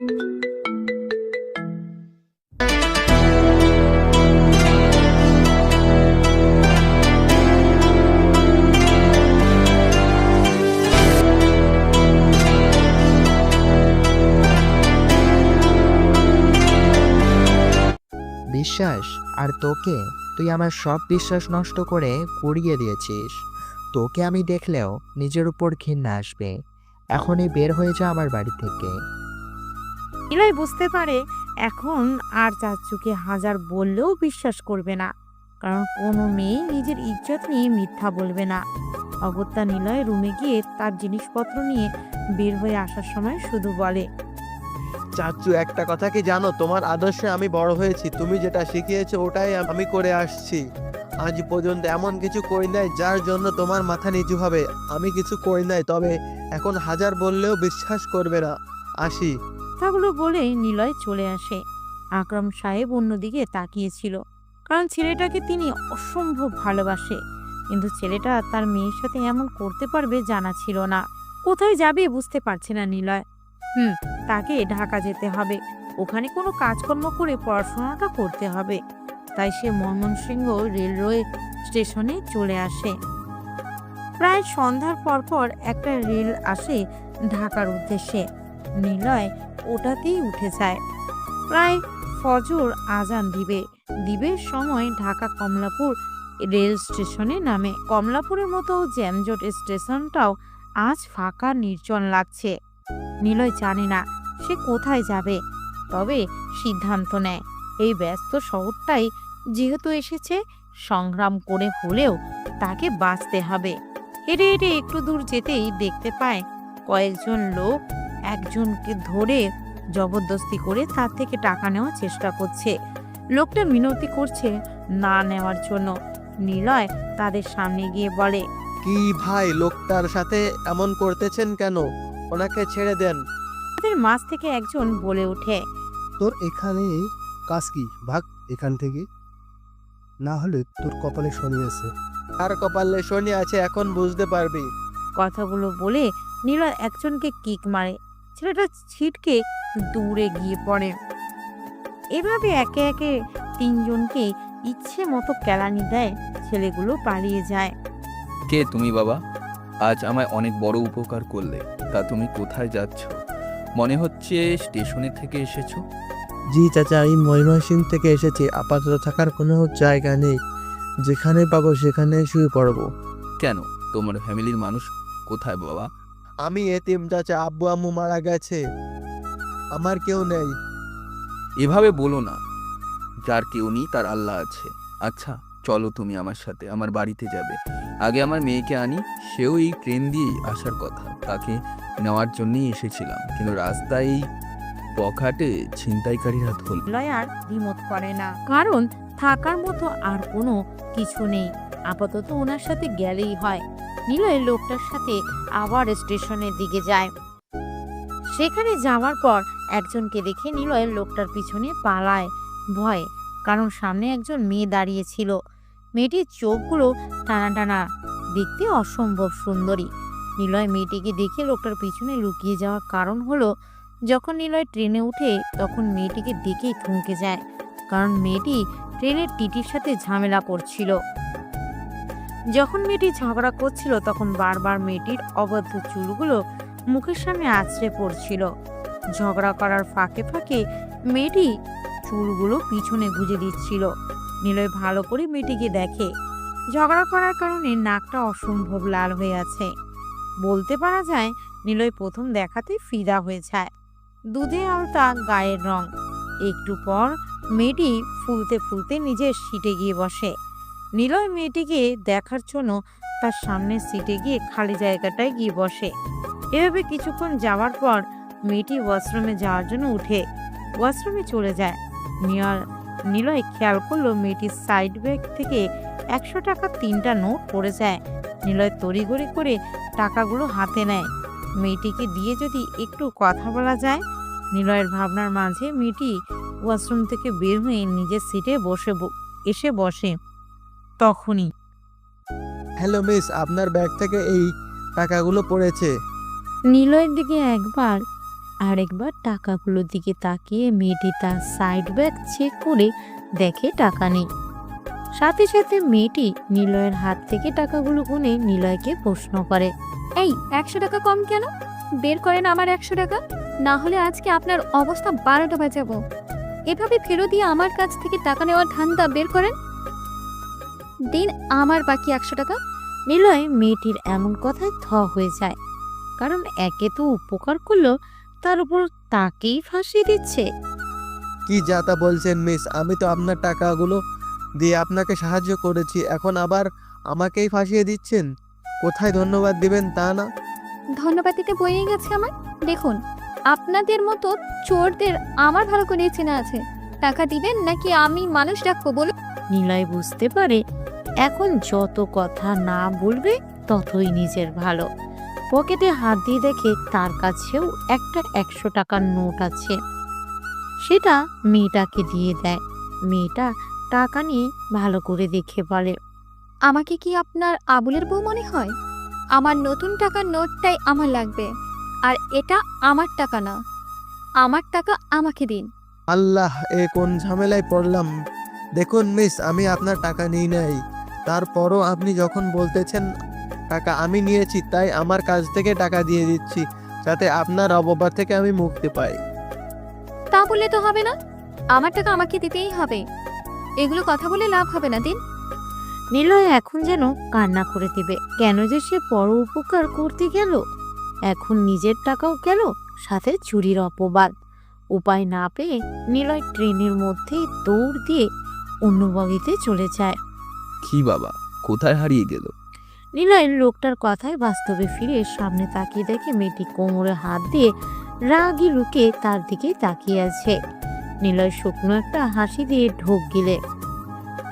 বিশ্বাস, আর তোকে? তুই আমার সব বিশ্বাস নষ্ট করে কুড়িয়ে দিয়েছিস। তোকে আমি দেখলেও নিজের উপর ঘৃণা আসবে। এখনই বের হয়ে যা আমার বাড়ি থেকে। নিলয় বুঝতে পারে, এখন আর চাচুকে হাজার বললেও বিশ্বাস করবে না। কারণ কোনো মেয়ে নিজের ইজ্জত নিয়ে মিথ্যা বলবে না। অগত্যা নিলয় রুমে গিয়ে তার জিনিসপত্র নিয়ে বের হয়ে আসার সময় শুধু বলে, চাচু, একটা কথা কি জানো? তোমার আদর্শে আমি বড় হয়েছি। তুমি যেটা শিখিয়েছো ওটাই আমি করে আসছি। আজ পর্যন্ত এমন কিছু করি নাই যার জন্য তোমার মাথা নিচু হবে। আমি কিছু করি নাই, তবে এখন হাজার বললেও বিশ্বাস করবে না। আসি। কথাগুলো বলে নিলয় চলে আসে। আকরাম সাহেব অন্যদিকে তাকিয়েছিল, কারণ ছেলেটাকে তিনি অসম্ভব ভালোবাসে। কিন্তু ছেলেটা তার মেয়ের সাথে এমন করতে পারবে জানা ছিল না। কোথায় যাবে বুঝতে পারছে না নিলয়। হুম, তাকে ঢাকা যেতে হবে। ওখানে কোনো কাজকর্ম করে পড়াশোনাটা করতে হবে। তাই সে ময়মনসিংহ রেলওয়ে স্টেশনে চলে আসে। প্রায় সন্ধ্যার পরপর একটা রেল আসে ঢাকার উদ্দেশ্যে। নিলয় ওটাতেই উঠে যায়। প্রায় ফজর আজান দিবে। দিবের সময় ঢাকা কমলাপুর রেল স্টেশনে নামে। কমলাপুরের মতো জ্যামজট স্টেশনটাও আজ ফাঁকা নির্জন লাগছে। নিলয় জানে না সে কোথায় যাবে, তবে সিদ্ধান্ত নেয়। এই ব্যস্ত শহরটাই যেহেতু এসেছে, সংগ্রাম করে হলেও তাকে বাঁচতে হবে। হেঁটে হেঁটে একটু দূর যেতেই দেখতে পায় কয়েকজন লোক একজনকে ধরে জবরদস্তি করে তার থেকে টাকা নেওয়ার চেষ্টা করছে। লোকটা মিনতি করছে না নেওয়ার জন্য। নিলয় তাদের সামনে গিয়ে বলে কি ভাই লোকটার সাথে এমন করতেছেন কেন? ওনাকে ছেড়ে দেন। তাদের মাঝ থেকে একজন বলে ওঠে তোর এখানে কাজ কি? ভাগ এখান থেকে। না হলে তোর কপালে শনি আছে। আর কপালে শনি আছে এখন বুঝতে পারবি। কথাগুলো বলে নিলয় একজনকে কিক মারে। ছেলেটা ছিটকে দূরে গিয়ে পড়ে। এভাবে একে একে তিনজনকে ইচ্ছে মতো কেলানি দেয় ছেলেগুলো পালিয়ে যায়। কে তুমি বাবা? আজ আমায় অনেক বড় উপকার করলে তা তুমি কোথায় যাচ্ছ? মনে হচ্ছে স্টেশনে থেকে এসেছ। জি চাচা আমি ময়মনসিংহ থেকে এসেছি। আপাতত থাকার কোনো জায়গা নেই। যেখানে পাবো সেখানে শুয়ে পড়ব। কেন? তোমার ফ্যামিলির মানুষ কোথায় বাবা? আমি এতিম চাচা আব্বু আম্মু মারা গেছে। আমার কেউ নেই। এভাবে বলো না। যার কেউ নেই তার আল্লাহ আছে। আচ্ছা চলো তুমি আমার সাথে আমার বাড়িতে যাবে। আগে আমার মেয়েকে আনি সেও এই ট্রেন দিয়েই আসার কথা। তাকে নেওয়ার জন্যই এসেছিলাম কিন্তু রাস্তায় এই পকেটে ছিনতাইকারীরা ধরল। নিলয় আর দ্বিমত করে না কারণ থাকার মতো আর কোনো কিছু নেই। আপাতত ওনার সাথে গেলেই হয়। নিলয় লোকটার সাথে আবার স্টেশনের দিকে যায়। সেখানে যাওয়ার পর একজনকে দেখে নিলয় লোকটার পিছনে পালায় ভয়, কারণ সামনে একজন মেয়ে দাঁড়িয়ে ছিল। মেয়েটির চোখগুলো টানা টানা, দেখতে অসম্ভব সুন্দরী। নিলয় মেয়েটিকে দেখে লোকটার পিছনে লুকিয়ে যাওয়ার কারণ হলো, যখন নিলয় ট্রেনে উঠে তখন মেয়েটিকে দেখেই থমকে যায়, কারণ মেয়েটি ট্রেনের টিটির সাথে ঝামেলা করছিল। যখন মেয়েটি ঝগড়া করছিল, তখন বারবার মেয়েটির অবাধ্য চুলগুলো মুখের সামনে আছড়ে পড়ছিল। ঝগড়া করার ফাঁকে ফাঁকে মেয়েটি চুলগুলো পিছনে গুঁজে দিচ্ছিল। নিলয় ভালো করে মেয়েটিকে দেখে। ঝগড়া করার কারণে নাকটা অসম্ভব লাল হয়ে আছে। বলতে পারা যায়, নিলয় প্রথম দেখাতে ফিদা হয়ে যায়। দুধে আলতা, গায়ের রং। একটু পর মেয়েটি ফুলতে ফুলতে নিজের সিটে গিয়ে বসে। নিলয় মেয়েটিকে দেখার জন্য তার সামনের সিটে গিয়ে খালি জায়গাটায় গিয়ে বসে। এভাবে কিছুক্ষণ যাওয়ার পর মেয়েটি ওয়াশরুমে যাওয়ার জন্য উঠে। ওয়াশরুমে চলে যায়। নিলয় খেয়াল করল মেয়েটির সাইড ব্যাগ থেকে একশো টাকা তিনটা নোট পড়ে যায়। নিলয় তড়িঘড়ি করে টাকাগুলো হাতে নেয়। মেয়েটিকে দিয়ে যদি একটু কথা বলা যায়, নিলয়ের ভাবনার মাঝে মেয়েটি ওয়াশরুম থেকে বের হয়ে নিজের সিটে বসে এসে বসে। তখনই। হ্যালো মিস আপনার ব্যাগ থেকে এই টাকাগুলো পড়েছে। নিলয়ের দিকে একবার আরেকবার টাকাগুলোর দিকে তাকিয়ে মেয়েটি তার সাইড ব্যাগ চেক করে দেখে টাকা নেই। সাথে সাথে মেয়েটি নিলয়ের হাত থেকে টাকাগুলো গুনে নিলয়কে প্রশ্ন করে এই একশো টাকা কম কেন? বের করেন আমার একশো টাকা। না হলে আজকে আপনার অবস্থা বারোটা বাজাবো। এভাবে ফেরত দিয়ে আমার কাছ থেকে টাকা নেওয়ার ধান্দা বের করেন? দিন আমার বাকি একশো টাকা? নিলয় মেয়েটির এমন কথায় থ হয়ে যায়। কারণ একে তো উপকার করল তার উপর তাকেই ফাঁসিয়ে দিচ্ছে। কি যা তা বলছেন মিস আমি তো আপনার টাকাগুলো দিয়ে আপনাকে সাহায্য করেছি এখন আবার আমাকেই ফাঁসিয়ে দিচ্ছেন? কোথায় ধন্যবাদ দিবেন তা না? ধন্যবাদ দিতে বইয়ে গেছে আমার। দেখুন আপনাদের মতো চোরদের আমার ভালো করে চেনা আছে। টাকা দিবেন নাকি আমি মানুষ ডাকবো বলুন নিলয় বুঝতে পারে এখন যত কথা না বলবে ততই নিজের ভালো। পকেটে হাত দিয়ে দেখে তার কাছেও একটা একশো টাকার নোট আছে। সেটা মেয়েটাকে দিয়ে দেয়। মেয়েটা টাকা নিয়ে ভালো করে দেখে বলে আমাকে কি আপনার আবুলের বউ মনে হয়? আমার নতুন টাকার নোটটাই আমার লাগবে আর এটা আমার টাকা না। আমার টাকা আমাকে দিন। আল্লাহ এ কোন ঝামেলায় পড়লাম? দেখুন মিস আমি আপনার টাকা নিই নাই। তারপরও আপনি যখন বলতেছেন টাকা আমি নিয়েছি তাই আমার কাছ থেকে টাকা দিয়ে দিচ্ছি যাতে আপনার অববার থেকে আমি মুক্তি পাই। তা বললে তো হবে না। আমার টাকা আমাকে দিতেই হবে। এগুলো কথা বলে লাভ হবে না দিন। নিলয় এখন যেন কান্না করে দিবে। কেন যে সে বড় উপকার করতে গেল। এখন নিজের টাকাও গেল সাথে চুরির অপবাদ। উপায় না পেয়ে নিলয় ট্রেনের মধ্যে দৌড় দিয়ে অন্য বগিতে চলে যায়। কি বাবা কোথায় হারিয়ে গেল? নিলয় লোকটার কথায় বাস্তবে ফিরে সামনে তাকিয়ে দেখে মেয়েটি কোমরে হাত দিয়ে রাগি রুকে তার দিকে তাকিয়ে আছে। নিলয় শুকনো একটা হাসি দিয়ে ঢোক গিলে।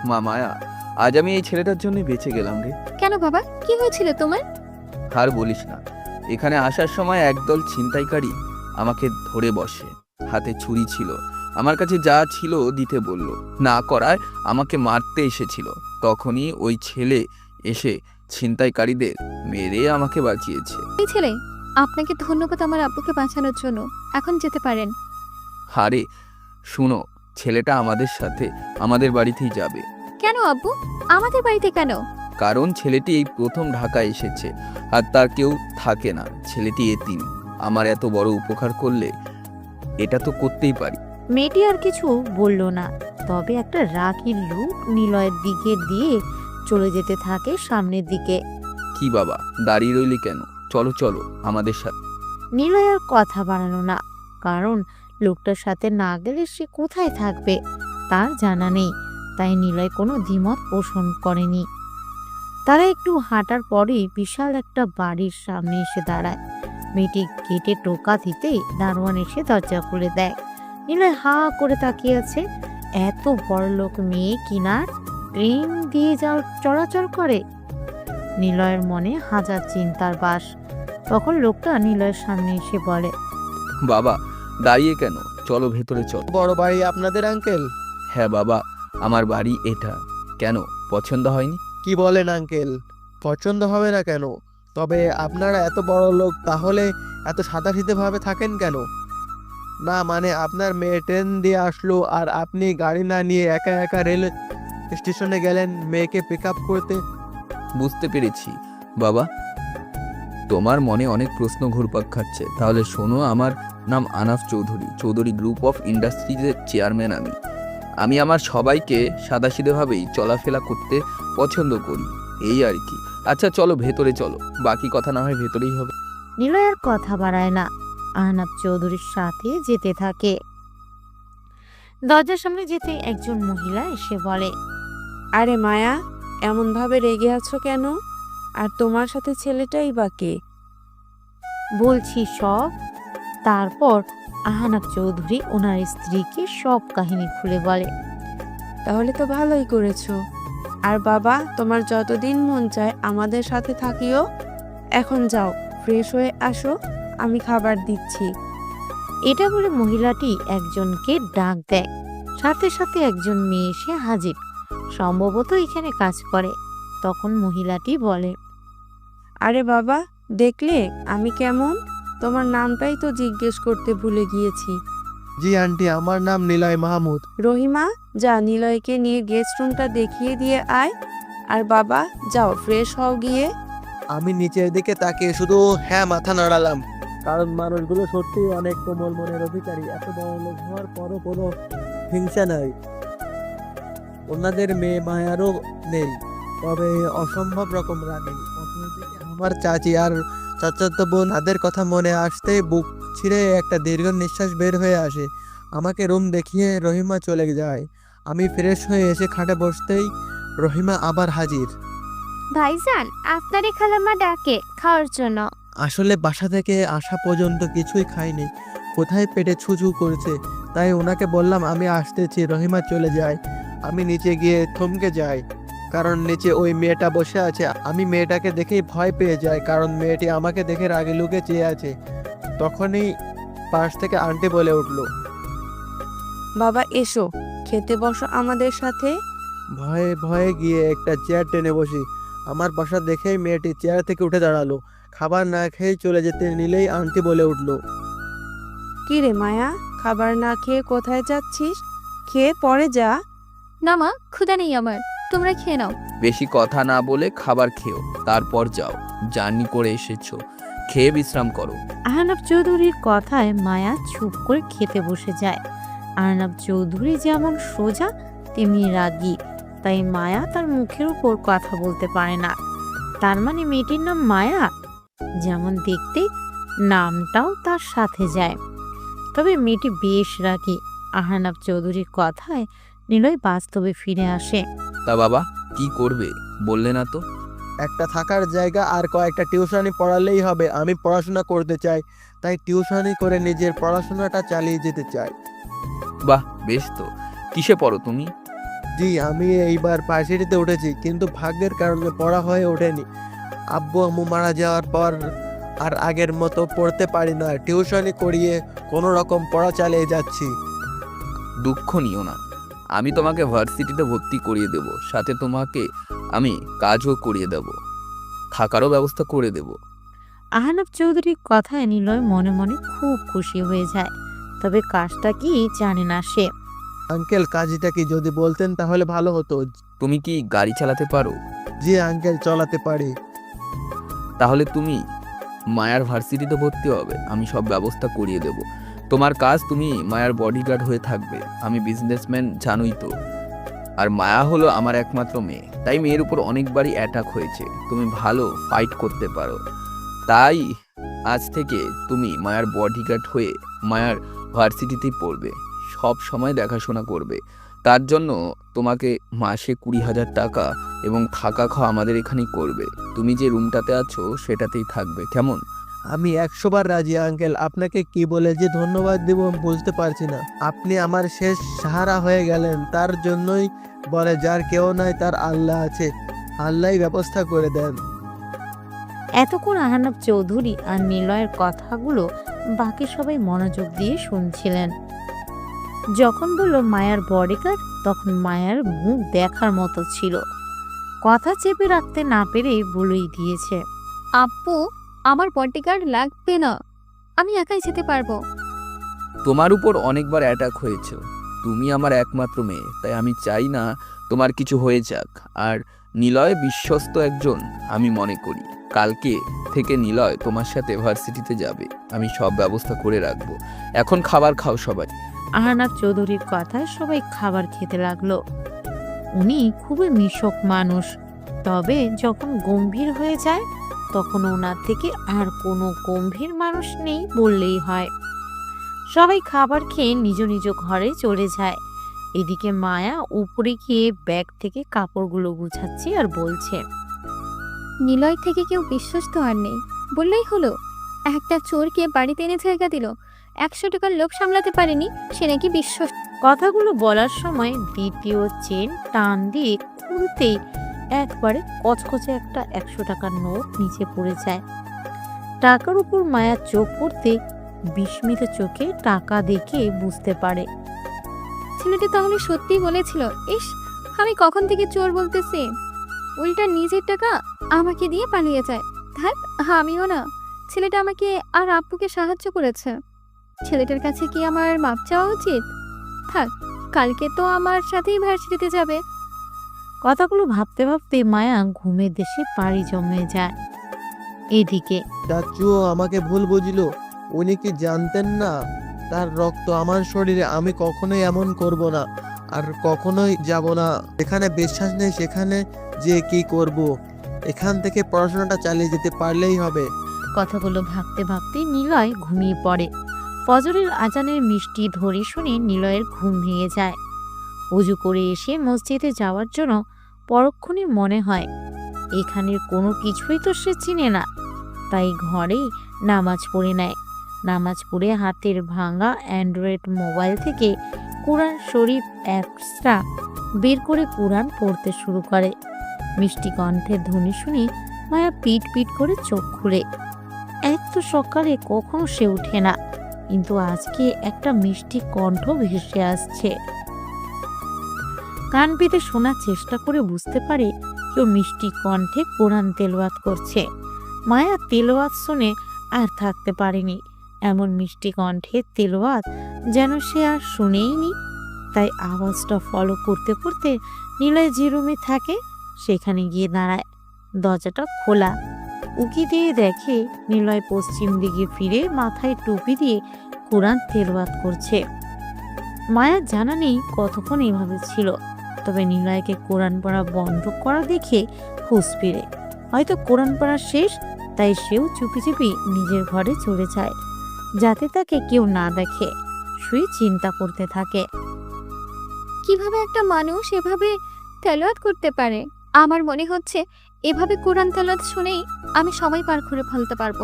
মা মায়া আজ আমি এই ছেলেটার জন্য বেঁচে গেলাম রে। কেন বাবা? কি হয়েছিল তোমার? আর বলিস না এখানে আসার সময় একদল ছিনতাইকারী আমাকে ধরে বসে হাতে ছুরি ছিল। আমার কাছে যা ছিল দিতে বলল। না করায় আমাকে মারতে এসেছিল। তখনই ওই ছেলে এসে ছিনতাইকারীদের মেরে আমাকে বাঁচিয়েছে। এই ছেলে আপনাকে ধন্যবাদ আমার আব্বুকে বাঁচানোর জন্য। এখন যেতে পারেন। হারে শুনো ছেলেটা আমাদের সাথে আমাদের বাড়িতেই যাবে। কেন আব্বু? আমাদের বাড়িতে কেন? কারণ ছেলেটি এই প্রথম ঢাকায় এসেছে আর তার কেউ থাকে না। ছেলেটি এতিম। আমার এত বড় উপকার করলে এটা তো করতেই পারি। মেয়েটি আর কিছু বলল না। তবে একটা রাগি লুক নিলয়ের দিকে দিয়ে চলে যেতে থাকে সামনের দিকে। কি বাবা দাঁড়িয়ে রইলি কেন? চলো চলো আমাদের সাথে নিলয় আর কথা বাড়ালো না কারণ লোকটার সাথে না গেলে সে কোথায় থাকবে তার জানা নেই। তাই নিলয় কোনো দ্বিমত পোষণ করেনি। তারা একটু হাঁটার পরেই বিশাল একটা বাড়ির সামনে এসে দাঁড়ায়। মেয়েটি গেটে টোকা দিতেই দারোয়ান এসে দরজা খুলে দেয়। নিলয় হা করে তাকিয়ে আছে। এত বড় লোক মেয়ে কিনার ট্রেন দিয়ে যাও চলাচল করে। নিলয়ের মনে হাজার চিন্তার বাস। তখন লোকটা নিলয়ের সামনে এসে বলে বাবা দাঁড়িয়ে কেন? চলো ভেতরে চল। বড় বাড়ি আপনাদের আঙ্কেল? হ্যাঁ বাবা আমার বাড়ি এটা। কেন? পছন্দ হয়নি? কি বলেন আঙ্কেল? পছন্দ হবে না কেন? তবে আপনারা এত বড় লোক তাহলে এত সাদাসিধে ভাবে থাকেন কেন? না মানে আপনার মেয়ে ট্রেন দিয়ে আসলো আর আপনি গাড়ি না নিয়ে একা একা রেল স্টেশনে গেলেন মেয়েকে পিক আপ করতে। বুঝতে পেরেছি। বাবা তোমার মনে অনেক প্রশ্ন ঘুরপাক খাচ্ছে। তাহলে শোনো আমার নাম আনাফ চৌধুরী চৌধুরী গ্রুপ অফ ইন্ডাস্ট্রিজের চেয়ারম্যান আমি। আমি আমার সবাইকে সাদাসিধেভাবেই চলাফেরা করতে পছন্দ করি। এই আর কি। আচ্ছা চলো ভেতরে চলো। বাকি কথা না হয় ভেতরেই হবে। নিলয় আর কথা বাড়ায় না। আহনাব চৌধুরীর সাথে যেতে থাকে। দরজার সামনে যেতে একজন মহিলা এসে বলে আরে মায়া এমনভাবে রেগে আছো কেন? আর তোমার সাথে ছেলেটাই বা কে? বলছি সব। তারপর আহনাব চৌধুরী ওনার স্ত্রীকে সব কাহিনী খুলে বলে তাহলে তো ভালোই করেছ। আর বাবা তোমার যতদিন মন চায় আমাদের সাথে থাকিও। এখন যাও ফ্রেশ হয়ে আসো। আমি খাবার দিচ্ছি। এটা বলে মহিলাটি একজনকে ডাক দেয়। সাথে সাথে একজন মেয়ে এসে হাজির। সম্ভবত এখানে কাজ করে। তখন মহিলাটি বলে আরে বাবা দেখলে? আমি কেমন? তোমার নামটাই তো জিজ্ঞেস করতে ভুলে গিয়েছি। জি আন্টি আমার নাম নিলয় মাহমুদ। রহিমা যা নিলয়কে নিয়ে গেস্ট রুমটা দেখিয়ে দিয়ে আয়। আর বাবা যাও ফ্রেশ হও গিয়ে। আমি নিচের দিকে তাকিয়ে শুধু হ্যাঁ মাথা নাড়ালাম। কারণ মানুষগুলো সত্যি অনেক কোমল মনের অধিকারী। এত বড় লোক হওয়ার পরও কোনো হিংসা নাই। ওনাদের মেয়ে মায়ারও নেই। তবে অসম্ভব রকম অপরদিকে আমার চাচি আর চাচাতো বোন, তাদের কথা মনে আসতেই বুক ছিঁড়ে একটা দীর্ঘ নিঃশ্বাস বের হয়ে আসে। আমাকে রুম দেখিয়ে রহিমা চলে যায়। আমি ফ্রেশ হয়ে এসে খাটে বসতেই রহিমা আবার হাজির। ভাইজান, আপনারই খালাম্মা ডাকে খাওয়ার জন্য। আসলে বাসা থেকে আসা পর্যন্ত কিছুই খাইনি। কোথায় পেটে ছুছু করছে? তাই ওনাকে বললাম আমি আসতেছি রহিমা চলে যায়। আমি নিচে গিয়ে থমকে যাই। কারণ নিচে ওই মেয়েটা বসে আছে। আমি মেয়েটাকে দেখেই ভয় পেয়ে যাই কারণ মেয়েটি আমাকে দেখে রাগে লুকে চেয়ে আছে। তখনই পাশ থেকে আন্টি বলে উঠল বাবা এসো। খেতে বসো আমাদের সাথে। ভয়ে ভয়ে গিয়ে একটা চেয়ার টেনে বসি। আমার বাসা দেখেই মেয়েটি চেয়ার থেকে উঠে দাঁড়াল। খাবার না খেয়ে চলে যেতে নিলেই আন্টি বলে উঠল কি রে মায়া খাবার না খেয়ে কোথায় যাচ্ছিস? খেয়ে পরে যা। না মা ক্ষুধা নেই আমার তোমরা খেয়ে নাও। বেশি কথা না বলে খাবার খেও তারপর যাও জার্নি করে এসেছ খেয়ে বিশ্রাম করো। আহনাব চৌধুরীর কথায় মায়া চুপ করে খেতে বসে যায়। আহনাব চৌধুরী যেমন সোজা তেমনি রাগী তাই মায়া তার মুখের উপর কথা বলতে পারে না। তার মানে মেয়েটির নাম মায়া? যেমন দেখতে নামটাও তার সাথে যায়। তবে মেয়েটি বেশ রাগী। আহনাব চৌধুরীর কথায় নিলয় বাস্তবে ফিরে আসে। তা বাবা কি করবে? বললে না তো। একটা থাকার জায়গা আর কয়েকটা টিউশনি পড়ালেই হবে। আমি পড়াশোনা করতে চাই তাই টিউশনি করে নিজের পড়াশোনাটা চালিয়ে যেতে চাই। বাহ বেশ তো। কিসে পড়ো তুমি? জি আমি এইবার পার্সিটিতে উঠেছি কিন্তু ভাগ্যের কারণে পড়া হয়ে ওঠেনি। আব্বু আম্মু মারা যাওয়ার পর আর আগের মতো পড়তে পারি না টিউশনি করিয়ে কোনো রকম পড়া চালিয়ে যাচ্ছি। দুঃখ নিও না আমি তোমাকে ভার্সিটিতে ভর্তি করিয়ে দেব সাথে তোমাকে আমি কাজও করিয়ে দেব থাকারও ব্যবস্থা করে দেব। আহনাব চৌধুরীর কথায় নিলয় মনে মনে খুব খুশি হয়ে যায় তবে কাজটা কি জানে না সে। আঙ্কেল কাজটা কি যদি বলতেন তাহলে ভালো হতো। তুমি কি গাড়ি চালাতে পারো? জি আঙ্কেল চালাতে পারি। তাহলে তুমি মায়ার ভার্সিটিতে ভর্তি হবে, আমি সব ব্যবস্থা করিয়ে দেব। তোমার কাজ তুমি মায়ার বডিগার্ড হয়ে থাকবে, আমি বিজনেসম্যান জানোই তো। আর মায়া হলো আমার একমাত্র মেয়ে, তাই মেয়ের উপর অনেকবারই অ্যাটাক হয়েছে, তুমি ভালো ফাইট করতে পারো। তাই আজ থেকে তুমি মায়ার বডিগার্ড হয়ে মায়ার ভার্সিটিতেই পড়বে, সব সময় দেখাশোনা করবে। তার জন্য তোমাকে মাসে কুড়ি হাজার টাকা এবং থাকা খাওয়া আমাদের এখানেই করবে। তুমি যে রুমটাতে আছো সেটাতেই থাকবে। কেমন? আমি একশো বার রাজি আঙ্কেল। আপনাকে কি বলে যে ধন্যবাদ দেব আমি বুঝতে পারছি না। আপনি আমার শেষ সাহারা হয়ে গেলেন। তার জন্যই বলে যার কেউ নাই তার আল্লাহ আছে। আল্লাহই ব্যবস্থা করে দেন। এতক্ষণ আহনাব চৌধুরী আর নিলয়ের কথাগুলো বাকি সবাই মনোযোগ দিয়ে শুনছিলেন। যখন বলল মায়ার বডিগার্ড তখন মায়ার মুখ দেখার মতো ছিল। কথা চেপে রাখতে না পেরে বলেই দিয়েছে, আপু, আমার বডিগার্ড লাগবে না, আমি একাই যেতে পারব। তোমার উপর অনেকবার অ্যাটাক হয়েছে। তুমি আমার একমাত্র মেয়ে, তাই আমি চাই না তোমার কিছু হয়ে যাক। আর নিলয় বিশ্বস্ত একজন, আমি মনে করি। কালকে থেকে নিলয় তোমার সাথে ভার্সিটিতে যাবে। আমি সব ব্যবস্থা করে রাখব। এখন খাবার খাও সবাই। আহনাব চৌধুরীর কথায় সবাই খাবার খেতে লাগল। উনি খুবই মিশক মানুষ, তবে যখন গম্ভীর হয়ে যায়, তখন ওনার থেকে আর কোনো গম্ভীর মানুষ নেই বললেই হয়। সবাই খাবার খেয়ে নিজ নিজ ঘরে চলে যায়। এদিকে মায়া উপরে গিয়ে ব্যাগ থেকে কাপড়গুলো গুছাচ্ছে আর বলছে, নিলয় থেকে কেউ বিশ্বস্ত আর নেই। বললেই হলো, একটা চোরকে বাড়িতে এনে জায়গা দিল একশো টাকার লোক সামলাতে পারেনি সে নাকি বিশ্বস্ত। কথাগুলো বলার সময় দ্বিতীয় চেন টান দিয়ে খুলতেই একবারে কচকচে একটা একশো টাকার নোট নিচে পড়ে যায়। টাকার উপর মায়ার চোখ পড়তে বিস্মিত চোখে টাকা দেখে বুঝতে পারে। ছেলেটি তাহলে সত্যিই বলেছিল ইস আমি কখন থেকে চোর বলতেছি? উল্টা নিজের টাকা আমাকে দিয়ে পালিয়ে যায়। ধ্যাত আমিও না। ছেলেটা আমাকে আর আপুকে সাহায্য করেছে। ছেলেটার কাছে কি আমার মাপ চাওয়া উচিত? থাক কালকে তো আমার সাথেই ভার্সিটিতে যাবে। কথাগুলো ভাবতে ভাবতে মায়া ঘুমের দেশে পাড়ি জমে যায়। এদিকে চাচু আমাকে ভুল বুঝলো। উনি কি জানতেন না? তার রক্ত আমার শরীরে আমি কখনোই এমন করব না আর কখনোই যাব না। যেখানে বিশ্বাস নেই সেখানে যে কি করব। এখান থেকে পড়াশোনাটা চালিয়ে যেতে পারলেই হবে। কথাগুলো ভাবতে ভাবতে নিলয় ঘুমিয়ে পড়ে। ফজরের আজানের মিষ্টি ধরে শুনে নিলয়ের ঘুম ভেঙে যায়। উজু করে এসে মসজিদে যাওয়ার জন্য পরক্ষণে মনে হয়, এখানের কোনো কিছুই তো সে চিনে না। তাই ঘরেই নামাজ পড়ে নেয়। নামাজ পড়ে হাতের ভাঙা অ্যান্ড্রয়েড মোবাইল থেকে কোরআন শরীফ অ্যাপসটা বের করে কোরআন পড়তে শুরু করে। মিষ্টি কণ্ঠের ধ্বনি শুনে মায়া পিট পিট করে চোখ খুলে। এত সকালে কখনো সে ওঠে না। কিন্তু আজকে একটা মিষ্টি কণ্ঠ ভেসে আসছে। কান পেতে শোনার চেষ্টা করে বুঝতে পারে কেউ মিষ্টি কণ্ঠে কোরআন তেলওয়াত করছে। মায়া তেলওয়াত শুনে আর থাকতে পারেনি। এমন মিষ্টি কণ্ঠে তেলওয়াত যেন সে আর শুনেইনি। তাই আওয়াজটা ফলো করতে করতে নিলয় যে রুমে থাকে, সেখানে গিয়ে দাঁড়ায়। দরজাটা খোলা। উকি দিয়ে দেখে নিলয় পশ্চিম দিকে ফিরে মাথায় টুপি দিয়ে কোরআন তেলওয়াত করছে। মায়ার জানা নেই কতক্ষণ এভাবে ছিল, তবে নিলয়কে কোরআন পড়া বন্ধ করা দেখে হুঁশ ফিরে। হয়তো কোরআন পড়া শেষ, তাই সেও চুপি চুপি নিজের ঘরে চলে যায়, যাতে তাকে কেউ না দেখে, শুয়ে চিন্তা করতে থাকে। কীভাবে একটা মানুষ এভাবে তেলোয়াত করতে পারে? আমার মনে হচ্ছে এভাবে কোরআন তালাত শুনেই আমি সময় পার করে ফেলতে পারব।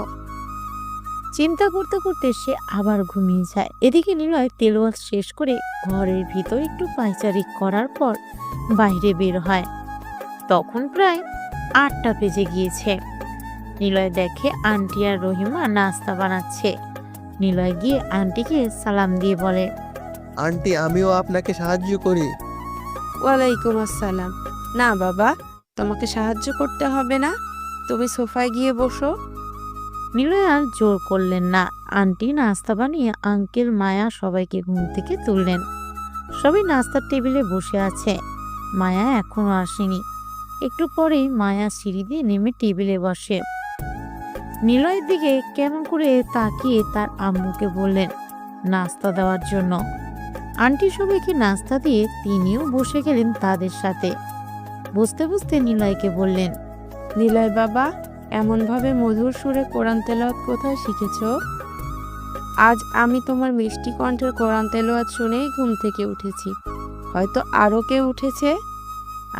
চিন্তা করতে করতে সে আবার ঘুমিয়ে যায়। এদিকে নিলয় তেলোয়াত শেষ করে ঘরের ভিতর একটু পাইচারি করার পর বাইরে বের হয়। তখন প্রায় আটটা বেজে গিয়েছে। নিলয় দেখে আন্টি আর রহিমা নাস্তা বানাচ্ছে। নিলয় গিয়ে আন্টিকে সালাম দিয়ে বলে আন্টি আমিও আপনাকে সাহায্য করি। ওয়ালাইকুম আসসালাম। না বাবা, তোমাকে সাহায্য করতে হবে না। তুমি সোফায় গিয়ে বসো। নিলয় জোর করলেন না। আন্টি নাস্তা বানিয়ে আঙ্কেল মায়া সবাইকে ঘুম থেকে তুললেন। সবাই নাস্তার টেবিলে বসে আছে। মায়া এখনও আসেনি। একটু পরেই মায়া সিঁড়ি দিয়ে নেমে টেবিলে বসে। নিলয়ের দিকে কেমন করে তাকিয়ে তার আম্মুকে বললেন, নাস্তা দেওয়ার জন্য। আন্টি সবাইকে নাস্তা দিয়ে তিনিও বসে গেলেন তাদের সাথে। বুঝতে বুঝতে নিলয়কে বললেন, নিলয় বাবা, এমনভাবে মধুর সুরে কোরআন তেলাওয়াত কোথায় শিখেছো? আজ আমি তোমার মিষ্টি কণ্ঠের কোরআন তেলাওয়াত শুনেই ঘুম থেকে উঠেছি। হয়তো আরও কেউ উঠেছে?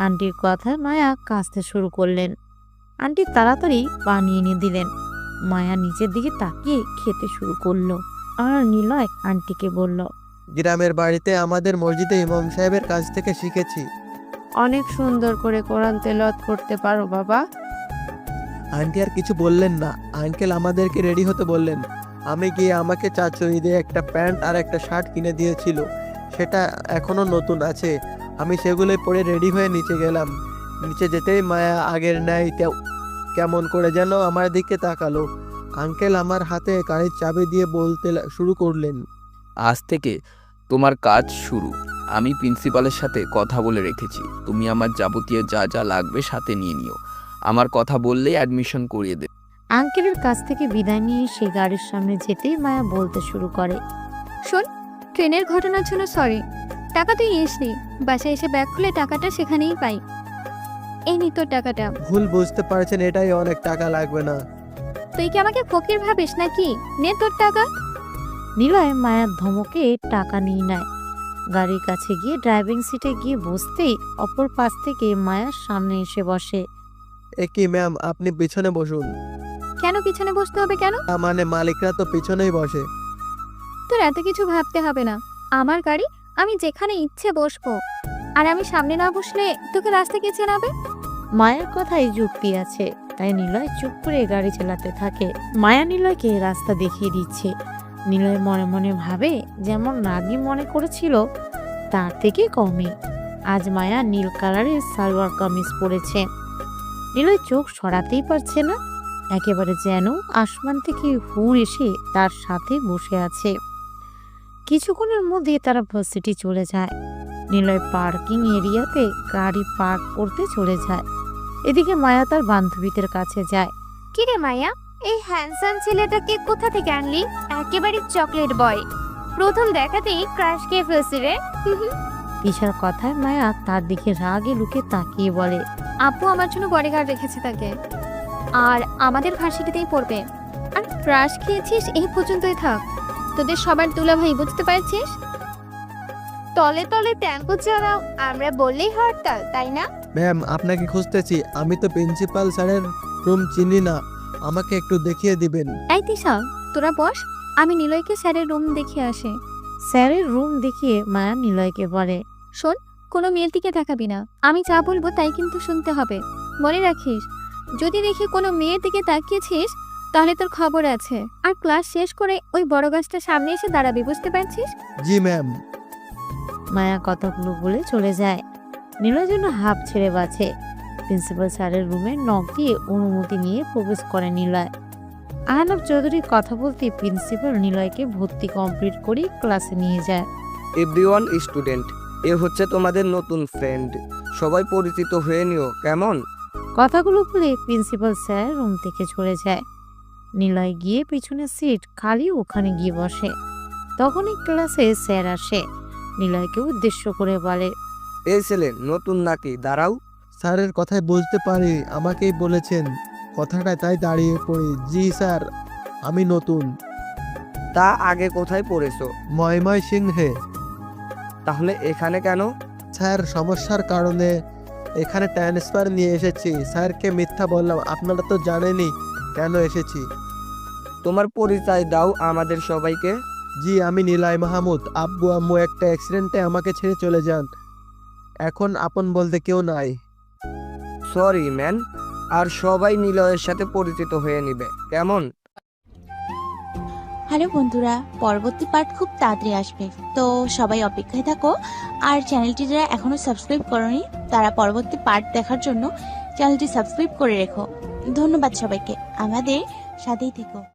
আন্টির কথায় মায়া কাঁচতে শুরু করলেন। আন্টি তাড়াতাড়ি পানি এনে দিলেন। মায়া নিচের দিকে তাকিয়ে খেতে শুরু করল। আর নিলয় আন্টিকে বলল, গ্রামের বাড়িতে আমাদের মসজিদে ইমাম সাহেবের কাছ থেকে শিখেছি। অনেক সুন্দর করে কোরআন তেলাওয়াত করতে পারো বাবা। আন্টি আর কিছু বললেন না। আঙ্কেল আমাদেরকে রেডি হতে বললেন। আমি গিয়ে আমাকে চাচু ঈদে একটা প্যান্ট আর একটা শার্ট কিনে দিয়েছিল। সেটা এখনও নতুন আছে। আমি সেগুলোই পরে রেডি হয়ে নিচে গেলাম। নিচে যেতেই মায়া আগের ন্যায় তে- কেমন করে যেন আমার দিকে তাকালো। আঙ্কেল আমার হাতে গাড়ির চাবি দিয়ে বলতে শুরু করলেন। আজ থেকে তোমার কাজ শুরু। আমি প্রিন্সিপালের সাথে কথা বলে রেখেছি। তুমি আমার যাবতীয় যা যা লাগবে সাথে নিয়ে নিও। আমার কথা বললেই অ্যাডমিশন করিয়ে দেবে। আঙ্কেলের কাছ থেকে বিদায় নিয়ে সে গাড়ির সামনে যেতেই মায়া বলতে শুরু করে। শোন ট্রেনের ঘটনার জন্য সরি টাকা তুই নিসনি বাসায় এসে ব্যাগ খুলে টাকাটা সেখানেই পাই। এই নি তোর টাকাটা। ভুল বুঝতে পারছেন এটাই অনেক টাকা লাগবে না। তুই কি আমাকে ফকির ভাবিস নাকি? নে তোর টাকা। নিলয় মায়ার ধমকে টাকা নিয়ে নেয়। গাড়ির কাছে গিয়ে ড্রাইভিং সিটে গিয়ে বসতেই অপর পাশ থেকে মায়ার সামনে এসে বসে। এ কি ম্যাম? আপনি পিছনে বসুন। কেন পিছনে বসতে হবে কেন? আ, মানে মালিকরা তো পিছনেই বসে। তোর এত কিছু ভাবতে হবে না। আমার গাড়ি আমি যেখানে ইচ্ছে বসবো। আর আমি সামনে না বসলে তোকে রাস্তা কে চেনাবে? মায়ের কথায় যুক্তি আছে তাই নিলয় চুপ করে গাড়ি চালাতে থাকে। মায়া নিলয়কে রাস্তা দেখিয়ে দিচ্ছে। নিলয় মনে মনে ভাবে যেমন নাগি মনে করেছিল, তার থেকে কমে আজ মায়া নীল কালারের সালোয়ার কামিজ পরেছে। নিলয় চোখ সরাতেই পারছে না, একেবারে যেন আসমান থেকে হুড় এসে তার সাথে বসে আছে। কিছুক্ষণের মধ্যে তারা ভার্সিটি চলে যায়। নিলয় পার্কিং এরিয়াতে গাড়ি পার্ক করতে চলে যায়। এদিকে মায়া তার বান্ধবীদের কাছে যায়। কিরে মায়া এই হ্যান্ডসাম ছেলেটাকে কোথা থেকে আনলি? একেবারে চকলেট বয় প্রথম দেখাতেই ক্রাশ খেয়ে ফেলছি রে। ঈশার কথায় মায়া তার দিকে রাগে লুকে তাকিয়ে বলে আপু আমার জন্য বডিগার্ড রেখেছে তাকে। আর আমাদের ভার্সিটিতেই পড়বে। আর ক্রাশ খেয়েছিস এই পর্যন্তই থাক। তোদের সবার দুলা ভাই বুঝতে পারছিস? তলে তলে ট্যাম্পু চালাও আমরা বললেই হরতাল তাই না? ম্যাম আপনাকে খুঁজতেছি। আমি তো প্রিন্সিপাল স্যারের রুম চিনি না। আমাকে একটু দেখিয়ে দিবেন। এই তিশা তোরা বস আমি নিলয়কে স্যারের রুম দেখিয়ে আসি। স্যারের রুম দেখিয়ে মায়া নিলয়কে বলে শোন কোনো মেয়ের দিকে তাকাবি না। আমি যা বলব তাই কিন্তু শুনতে হবে। মনে রাখিস যদি দেখি কোনো মেয়ের দিকে তাকিয়েছিস তাহলে তোর খবর আছে। আর ক্লাস শেষ করে ওই বড় গাছটা সামনে এসে দাঁড়াবি বুঝতে পারছিস? জি ম্যাম। মায়া কথাগুলো বলে চলে যায়। নীলয় জন্য হাফ ছেড়ে বাঁচে। প্রিন্সিপাল স্যারের রুমে নখ দিয়ে অনুমতি নিয়ে প্রবেশ করে নিলয়। আহনাব চৌধুরী কথা বলতে প্রিন্সিপাল নিলয়কে ভর্তি কমপ্লিট করে ক্লাসে নিয়ে যায়। এভরিওয়ান স্টুডেন্ট এ হচ্ছে তোমাদের নতুন ফ্রেন্ড সবাই পরিচিত হয়ে নিও কেমন? কথাগুলো বলে প্রিন্সিপাল স্যার রুম থেকে চলে যায়। নিলয় গিয়ে পিছনের সিট খালি ওখানে গিয়ে বসে। তখনই ক্লাসে স্যার আসে। নিলয়কে উদ্দেশ্য করে বলে এই ছেলে নতুন নাকি? দাঁড়াও। স্যারের কথায় বুঝতে পারি আমাকেই বলেছেন। কথাটা তাই দাঁড়িয়ে পড়ি। জি স্যার আমি নতুন। তা আগে কোথায় পড়েছো? ময়ময় সিংহে তাহলে এখানে কেন? স্যার সমস্যার কারণে এখানে ট্রান্সফার নিয়ে এসেছি। স্যারকে মিথ্যা বললাম আপনারা তো জানেনই কেন এসেছি। তোমার পরিচয় দাও আমাদের সবাইকে। জি আমি নিলয় মাহমুদ। আব্বু আম্মু একটা অ্যাক্সিডেন্টে আমাকে ছেড়ে চলে যান। এখন আপন বলতে কেউ নাই। Sorry, man. আর সবাই নিলয়ের সাথে পরিচিত হয়ে নিবে। কেমন? হ্যালো বন্ধুরা, পরবর্তী পার্ট খুব তাড়াতাড়ি আসবে। তো সবাই অপেক্ষায় থাকো। আর চ্যানেলটি যারা এখনও সাবস্ক্রাইব করনি, তারা পরবর্তী পার্ট দেখার জন্য চ্যানেলটি সাবস্ক্রাইব করে রেখো। ধন্যবাদ সবাইকে। আমাদের সাথেই থেকো।